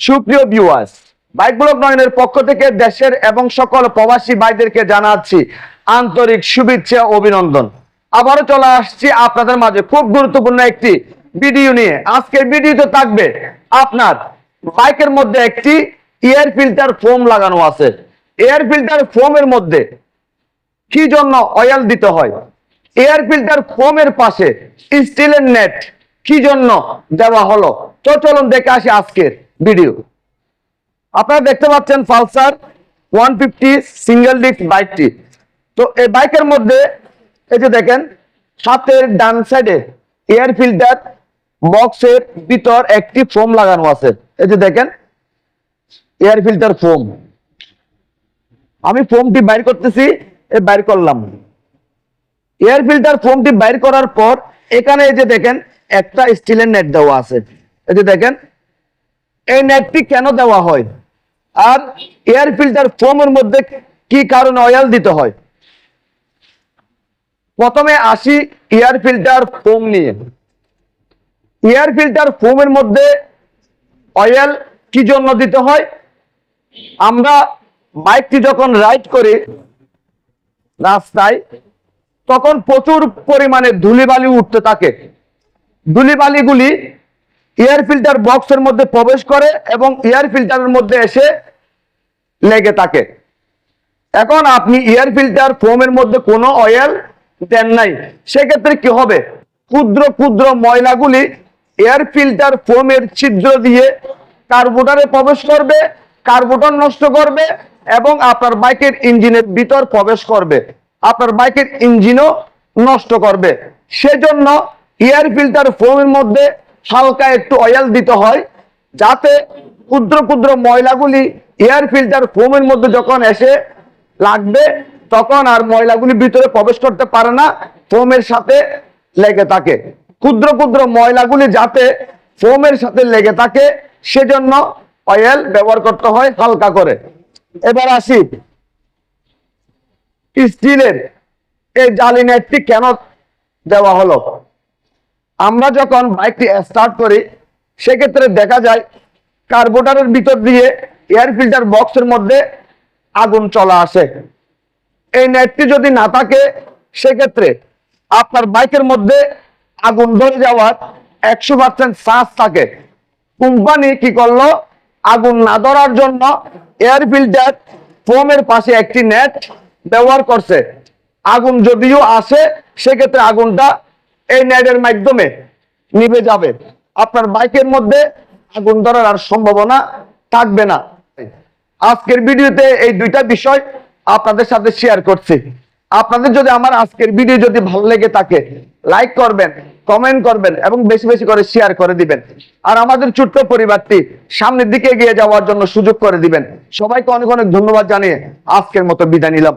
সুপ্রিয় viewers bike block নয়নের পক্ষ থেকে দেশের এবং সকল প্রবাসী ভাইদেরকে জানাচ্ছি আন্তরিক শুভেচ্ছা অভিনন্দন। আবারও চলে আসছি আপনাদের মাঝে খুব গুরুত্বপূর্ণ একটি ভিডিও নিয়ে। আজকের ভিডিওতে থাকবে আপনার বাইকের মধ্যে একটি এয়ার ফিল্টার ফোম লাগানো আছে। এয়ার ফিল্টার ফোমের মধ্যে কি জন্য অয়েল দিতে হয়? এয়ার ফিল্টার ফোমের পাশে স্টিলের নেট কি জন্য দেওয়া হলো? তো চলুন দেখে আসি আজকের ভিডিও। আপনারা দেখতে পাচ্ছেন Pulsar one fifty single disc বাইকটি। তো এই বাইকের মধ্যে, এই যে দেখেন হাতের ডান সাইডে এয়ার ফিল্টার বক্সের ভিতর একটি ফোম লাগানো আছে। এই যে দেখেন এয়ার ফিল্টার ফোম আমি ফোমটি বাইর করতেছি, এ বাইর করলাম। এয়ার ফিল্টার ফোমটি বাইর করার পর, এখানে এই যে দেখেন, একটা স্টিলের নেট দেওয়া আছে। এই যে দেখেন এই নেটটি কেন দেওয়া হয়? আর এয়ার ফিল্টার ফোমের মধ্যে কি কারণে অয়েল দিতে হয়? প্রথমে আসি এয়ার ফিল্টার ফোম নিয়ে। এয়ার ফিল্টার ফোমের মধ্যে অয়েল কি জন্য দিতে হয়? আমরা বাইকটি যখন রাইড করি রাস্তায়, তখন প্রচুর পরিমাণে ধুলিবালি উঠতে থাকে। ধুলিবালিগুলি এয়ার ফিল্টার বক্সের মধ্যে প্রবেশ করে এবং এয়ার ফিল্টারের মধ্যে এসে লেগে থাকে। এখন আপনি এয়ার ফিল্টার ফোমের মধ্যে কোনো অয়েল দেন নাই। সেক্ষেত্রে কি হবে? ক্ষুদ্র ক্ষুদ্র ময়লাগুলি এয়ার ফিল্টার ফোমের ছিদ্র দিয়ে কার্বোটারে প্রবেশ করবে, কার্বোটার নষ্ট করবে এবং আপনার বাইকের ইঞ্জিনের ভিতর প্রবেশ করবে। আপনার বাইকের ইঞ্জিনও নষ্ট করবে। সেজন্য এয়ার ফিল্টার ফোমের মধ্যে হালকা একটু অয়েল দিতে হয়, যাতে ক্ষুদ্র ক্ষুদ্র ময়লাগুলি এয়ার ফিল্টার ফোমের মধ্যে যখন এসে লাগবে, তখন আর ময়লাগুলি ভিতরে প্রবেশ করতে পারে না ফোমের সাথে লেগে থাকে। ক্ষুদ্র ক্ষুদ্র ময়লাগুলি যাতে ফোমের সাথে লেগে থাকে, সেজন্য অয়েল ব্যবহার করতে হয় হালকা করে। এবার আসি, স্টিলের এই জালি নেটটি কেন দেওয়া হলো? আমরা যখন বাইকটি স্টার্ট করি, সেক্ষেত্রে দেখা যায় কার্বোটারের ভিতর দিয়ে এয়ার ফিল্টার বক্সের মধ্যে আগুন চলা আসে। এই নেটটি যদি না থাকে, সেক্ষেত্রে আপনার বাইকের মধ্যে আগুন ধরে যাওয়ার একশো পার্সেন্ট চান্স থাকে। কোম্পানি কি করল? আগুন না ধরার জন্য এয়ার ফিল্টার ফোমের পাশে একটি নেট ব্যবহার করছে। আগুন যদিও আসে, সেক্ষেত্রে আগুনটা এই নেটের মাধ্যমে নিভে যাবে। আপনার বাইকের মধ্যে আগুন ধরার আর সম্ভাবনা থাকবে না। আজকের ভিডিওতে এই দুইটা বিষয় আপনাদের সাথে শেয়ার করছি। আপনাদের যদি আমার আজকের ভিডিও যদি ভালো লেগে থাকে লাইক করবেন কমেন্ট করবেন এবং বেশি বেশি করে শেয়ার করে দিবেন। আর আমাদের ছোট্ট পরিবারটি সামনের দিকে এগিয়ে যাওয়ার জন্য সুযোগ করে দিবেন। সবাইকে অনেক অনেক ধন্যবাদ জানিয়ে আজকের মতো বিদায় নিলাম।